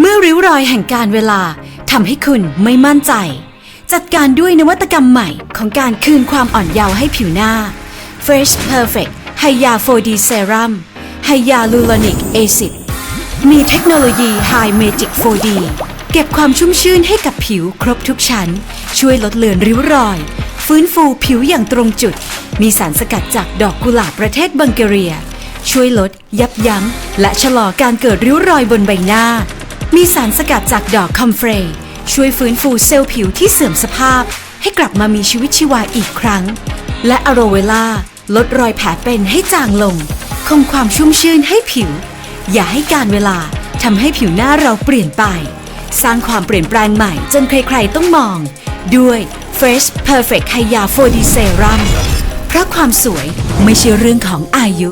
เมื่อริ้วรอยแห่งการเวลาทำให้คุณไม่มั่นใจ จัดการด้วยนวัตกรรมใหม่ของการคืนความอ่อนเยาว์ให้ผิวหน้า Fresh Perfect Hya 4D Serum Hyaluronic Acid มีเทคโนโลยี High Magic 4D เก็บความชุ่มชื่นให้กับผิวครบทุกชั้น ช่วยลดเลือนริ้วรอย ฟื้นฟูผิวอย่างตรงจุด มีสารสกัดจากดอกกุหลาบประเทศบังเการีย ช่วยลด ยับยั้ง และชะลอการเกิดริ้วรอยบนใบหน้า มีสารสกัดจากดอกคอมเฟรย์ช่วยฟื้นฟูเซลล์ผิวที่เสื่อมสภาพ ให้กลับมามีชีวิตชีวาอีกครั้ง และอโรเวล่าลดรอยแผลเป็นให้จางลง คงความชุ่มชื่นให้ผิว อย่าให้การเวลาทำให้ผิวหน้าเราเปลี่ยนไป สร้างความเปลี่ยนแปลงใหม่จนใครๆต้องมอง ด้วย Fresh Perfect Hya 4D Serum เพราะความสวยไม่ใช่เรื่องของอายุ